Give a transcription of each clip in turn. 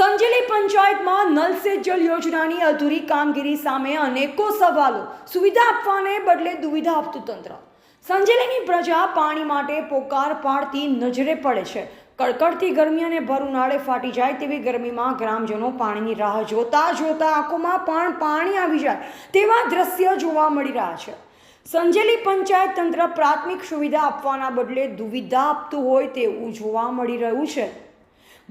સંજેલી પંચાયતમાં નલ સે જલ યોજનાની અધૂરી કામગીરી સામે અનેકો સવાલો. સુવિધા આપવાને બદલે દુવિધા આપતું તંત્ર. સંજેલીની પ્રજા પાણી માટે પોકાર પાડતી નજરે પડે છે. કડકડતી ગરમી અને ભર ઉનાળે ફાટી જાય તેવી ગરમીમાં ગ્રામજનો પાણીની રાહ જોતા જોતા આંખોમાં પણ પાણી આવી જાય તેવા દ્રશ્ય જોવા મળી રહ્યા છે. સંજેલી પંચાયત તંત્ર પ્રાથમિક સુવિધા આપવાના બદલે દુવિધા આપતું હોય તેવું જોવા મળી રહ્યું છે.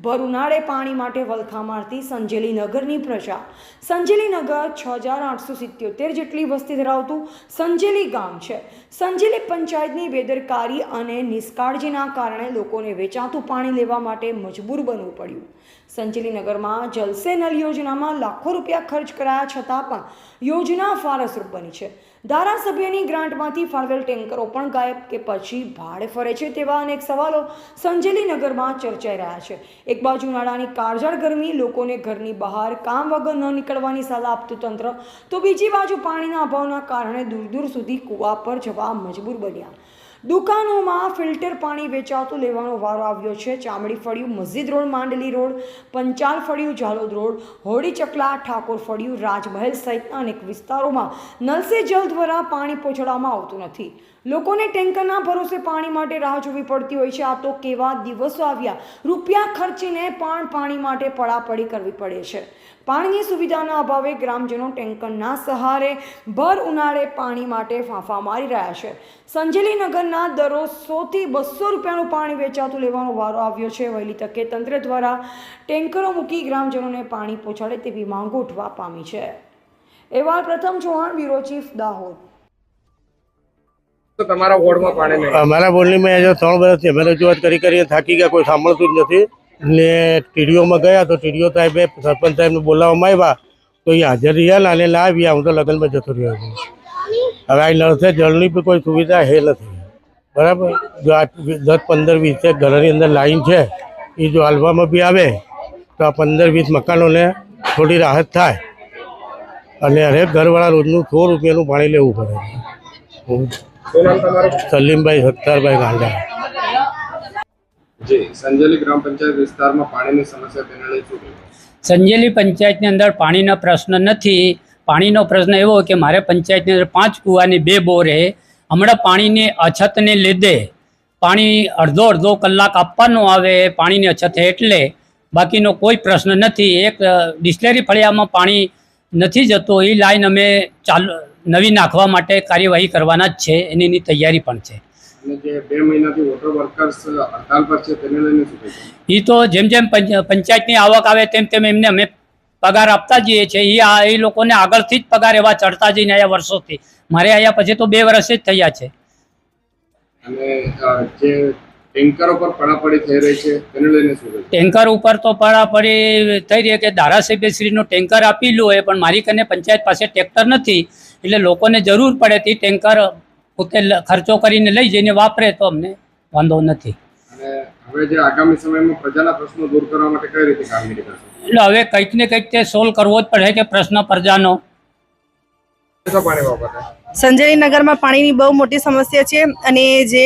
ભર ઉનાળે પાણી માટે વલખા મારતી સંજેલી નગરની પ્રજા. સંજેલી નગર છ હજાર આઠસો સિત્યોતેર જેટલી વસ્તી ધરાવતું સંજેલી ગામ છે. સંજેલી પંચાયતની બેદરકારી અને નિષ્કાળજીના કારણે લોકોને વેચાતું પાણી લેવા માટે મજબૂર બનવું પડ્યું. સંજેલી નગરમાં જલસે નલ યોજનામાં લાખો રૂપિયા ખર્ચ કરાયા છતાં પણ યોજના ફારસરૂપ બની છે. ધારાસભ્યની ગ્રાન્ટમાંથી ફાળવેલ ટેન્કરો પણ ગાયબ કે પછી ભાડે ફરે છે તેવા અનેક સવાલો સંજેલી નગરમાં ચર્ચાઈ રહ્યા છે. એક બાજુ ઉનાળાની કાળઝાળ ગરમી, લોકોને ઘરની બહાર કામ વગર ન નીકળવાની સલાહ આપતું તંત્ર, તો બીજી બાજુ પાણીના અભાવના કારણે દૂર દૂર સુધી કૂવા પર જવા મજબૂર બન્યા. દુકાનોમાં ફિલ્ટર પાણી વેચાતું લેવાનો વારો આવ્યો છે. ચામડી ફળિયું મસ્જિદ રોડ, માંડલી રોડ, પંચાલ ફળિયું ઝાલોદ રોડ હોડી ચકલા, ઠાકોર ફળિયું, રાજમહેલ સહિતના અનેક વિસ્તારોમાં નલ જલ દ્વારા પાણી પહોંચાડવામાં આવતું નથી. લોકોને ટેન્કરના ભરોસે પાણી માટે રાહ જોવી પડતી હોય છે. આ તો કેવા દિવસો આવ્યા. રૂપિયા ખર્ચીને પણ પાણી માટે પડાપડી કરવી પડે છે. પાણીની સુવિધાના અભાવે ગ્રામજનો ટેન્કરના સહારે ભર ઉનાળે પાણી માટે ફાંફા મારી રહ્યા છે. સંજેલી નગરના દરરોજ સોથી બસો રૂપિયાનું પાણી વેચાતું લેવાનો વારો આવ્યો છે. વહેલી તકે તંત્ર દ્વારા ટેન્કરો મૂકી ગ્રામજનોને પાણી પહોંચાડે તેવી માંગ ઉઠવા પામી છે. એવા પ્રથમ ચૌહાણ બ્યુરો ચીફ દાહોદ. અમારા બોલની મેં જો ત્રણ વર્ષથી અમે રજૂઆત કરી કરીને થાકી ગયા, કોઈ સાંભળતું જ નથી. ને ટીડીઓમાં ગયા તો ટીડીઓ સાહેબે સરપંચ સાહેબને બોલાવવામાં આવ્યા, તો એ હાજર રહ્યા ને અને લાવ્યા હું તો લગ્નમાં જતો રહ્યો છું. હવે આ નળસે જળની બી કોઈ સુવિધા હે નથી. બરાબર? જો આ દસ પંદર વીસ ઘરની અંદર લાઈન છે, એ જો હાલવામાં બી આવે, તો આ પંદર વીસ મકાનોને થોડી રાહત થાય. અને હરેક ઘરવાળા રોજનું સો રૂપિયાનું પાણી લેવું પડે. સલીમભાઈ સત્તારભાઈ ગાંડા. જી સંજેલી ગ્રામ પંચાયત વિસ્તારમાં પાણીની સમસ્યા તેને લઈ શું કહેવું? સંજેલી પંચાયતની અંદર પાણીનો પ્રશ્ન નથી. પાણીનો પ્રશ્ન એવો કે મારે પંચાયતની અંદર પાંચ કૂવાની બે બોરે હમણાં પાણીની અછતને લીધે પાણી અડધો અડધો કલાક આપવાનું આવે પાણીની અછત એટલે બાકીનો કોઈ પ્રશ્ન નથી. એક ડિસ્લેરી ફળિયામાં પાણી નથી જતો. એ લાઈન અમે ચાલુ નવી નાખવા માટે કાર્યવાહી કરવાના જ છે એની તૈયારી પણ છે. છે એ તો જેમ જેમ પંચ- પંચાયતની આવક આવે તેમ તેમ એમને અમે પગાર આપતા જઈએ છીએ. એ આ એ લોકોને આગળથી જ પગાર એવા ચડતા જઈને આવ્યા વર્ષોથી. મારે આવ્યા પછી તો બે વર્ષ જ થયા છે. અને જે ટેન્કરો પર પડાપડી થઈ રહી છે તેને લઈને શું ટેન્કર ઉપર તો પડાપડી થઈ રહી કે ધારાસભ્યશ્રીનું ટેન્કર આપી લો હોય પણ મારી કને પંચાયત પાસે ટ્રેક્ટર નથી. એટલે લોકોને જરૂર પડે તે ટેન્કર પોતે ખર્ચો કરીને લઈ જઈને વાપરે તો અમને વાંધો નથી. હવે જે આગામી સમયમાં પ્રજાના પ્રશ્નો દૂર કરવા માટે કઈ રીતે કામગીરી કરશે? એટલે હવે કંઈક ને કંઈક તે સોલ્વ કરવો જ પડે કે પ્રશ્ન પ્રજાનો. શું પાણી બાબતે સંજેલી નગરમાં પાણીની બહુ મોટી સમસ્યા છે અને જે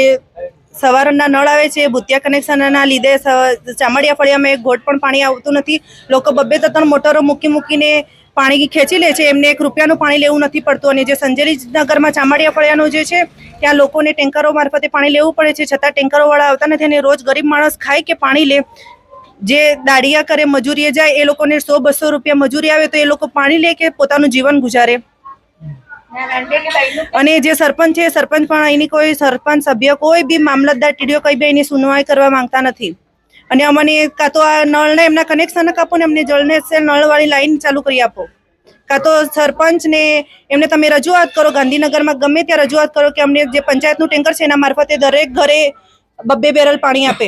સવારના નળ આવે છે ભૂતિયા કનેક્શનના લીધે ચામડિયા ફળિયામાં એક ગોટ પણ પાણી આવતું નથી. લોકો બબ્બે ત્રણ મોટરો મૂકી મૂકીને પાણી ખેંચી લે છે, એમને એક રૂપિયાનું પાણી લેવું નથી પડતું. અને જે સંજેલી નગરમાં ચામડિયા ફળિયાનું જે છે, ત્યાં લોકોને ટેન્કરો મારફતે પાણી લેવું પડે છે, છતાં ટેન્કરોવાળા આવતા નથી અને રોજ ગરીબ માણસ ખાય કે પાણી લે. જે દાડિયા કરે, મજૂરીએ જાય, એ લોકોને સો બસો રૂપિયા મજૂરી આવે તો એ લોકો પાણી લે કે પોતાનું જીવન ગુજારે. અને જે સરપંચ છે સરપંચ પણ અહીંની કોઈ સરપંચ સભ્ય કોઈ બી મામલતદાર ટીડીઓ કઈ બી એની સુનવાઈ કરવા માંગતા નથી. અને અમને કાં તો આ નળને એમના કનેક્શન કાપો ને એમને જળને નળવાળી લાઈન ચાલુ કરી આપો. કાં તો સરપંચ ને એમને તમે રજૂઆત કરો, ગાંધીનગરમાં ગમે ત્યાં રજૂઆત કરો કે અમને જે પંચાયતનું ટેન્કર છે, એના મારફતે દરેક ઘરે બબ્બે બેરલ પાણી આપે.